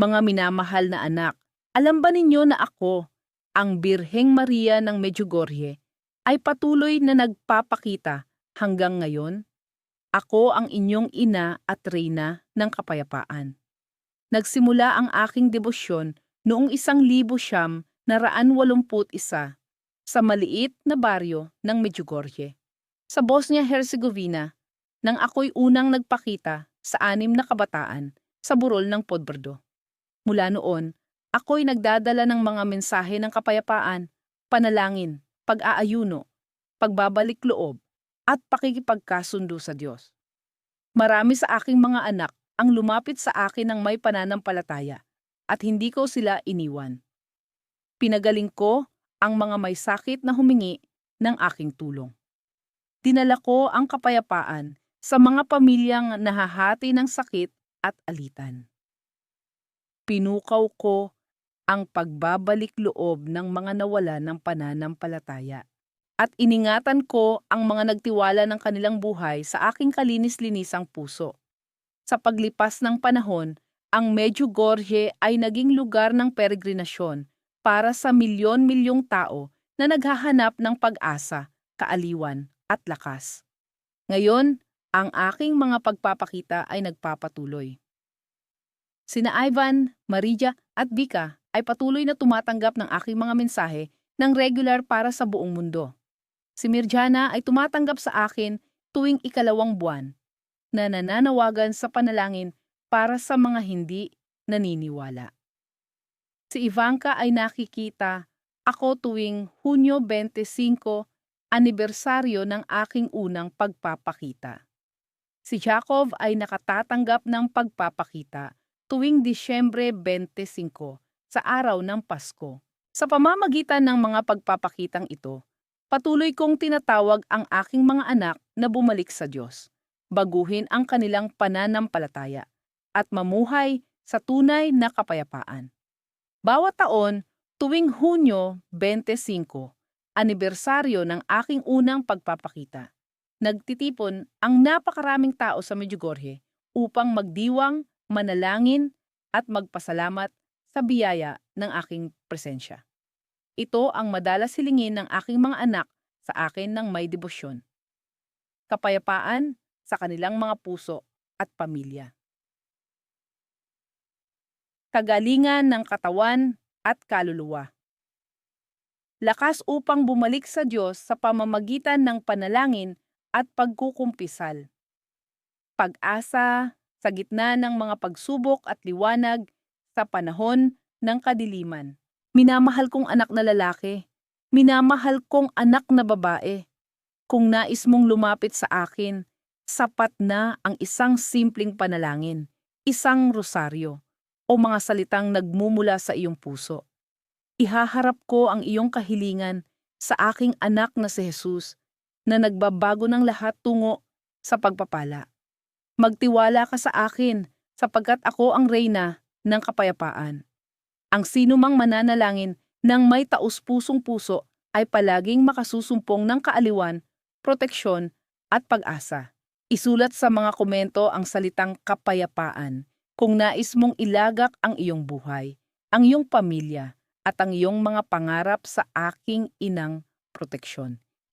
Mga minamahal na anak, alam ba ninyo na ako, ang Birheng Maria ng Medjugorje, ay patuloy na nagpapakita hanggang ngayon? Ako ang inyong ina at reyna ng kapayapaan. Nagsimula ang aking debosyon noong isang libo siyam na raan walumput isa sa maliit na baryo ng Medjugorje. Sa Bosnia-Herzegovina, nang ako'y unang nagpakita sa anim na kabataan sa burol ng Podbrdo. Mula noon, ako'y nagdadala ng mga mensahe ng kapayapaan, panalangin, pag-aayuno, pagbabalik loob, at pakikipagkasundo sa Diyos. Marami sa aking mga anak ang lumapit sa akin ng may pananampalataya at hindi ko sila iniwan. Pinagaling ko ang mga may sakit na humingi ng aking tulong. Dinala ko ang kapayapaan sa mga pamilyang nahahati ng sakit at alitan. Pinukaw ko ang pagbabalik loob ng mga nawala ng pananampalataya. At iningatan ko ang mga nagtiwala ng kanilang buhay sa aking kalinis-linisang puso. Sa paglipas ng panahon, ang Medjugorje ay naging lugar ng peregrinasyon para sa milyon-milyong tao na naghahanap ng pag-asa, kaaliwan at lakas. Ngayon, ang aking mga pagpapakita ay nagpapatuloy. Sina Ivan, Marija at Vika ay patuloy na tumatanggap ng aking mga mensahe ng regular para sa buong mundo. Si Mirjana ay tumatanggap sa akin tuwing ikalawang buwan na nananawagan sa panalangin para sa mga hindi naniniwala. Si Ivanka ay nakikita ako tuwing Hunyo 25, anibersaryo ng aking unang pagpapakita. Si Jacob ay nakatatanggap ng pagpapakita tuwing Disyembre 25 sa araw ng Pasko. Sa pamamagitan ng mga pagpapakitang ito, patuloy kong tinatawag ang aking mga anak na bumalik sa Diyos, baguhin ang kanilang pananampalataya, at mamuhay sa tunay na kapayapaan. Bawat taon, tuwing Hunyo 25, anibersaryo ng aking unang pagpapakita, nagtitipon ang napakaraming tao sa Medjugorje upang magdiwang, manalangin at magpasalamat sa biyaya ng aking presensya. Ito ang madalas hilingin ng aking mga anak sa akin ng may debosyon. Kapayapaan sa kanilang mga puso at pamilya. Kagalingan ng katawan at kaluluwa. Lakas upang bumalik sa Diyos sa pamamagitan ng panalangin at pagkukumpisal. Pag-asa sa gitna ng mga pagsubok at liwanag sa panahon ng kadiliman. Minamahal kong anak na lalaki. Minamahal kong anak na babae. Kung nais mong lumapit sa akin, sapat na ang isang simpleng panalangin, isang rosaryo, o mga salitang nagmumula sa iyong puso. Ihaharap ko ang iyong kahilingan sa aking anak na si Jesus na nagbabago ng lahat tungo sa pagpapala. Magtiwala ka sa akin sapagkat ako ang reyna ng kapayapaan. Ang sino mang mananalangin ng may taus-pusong puso ay palaging makasusumpong ng kaaliwan, proteksyon at pag-asa. Isulat sa mga komento ang salitang kapayapaan kung nais mong ilagak ang iyong buhay, ang iyong pamilya, at ang iyong mga pangarap sa aking inang proteksyon.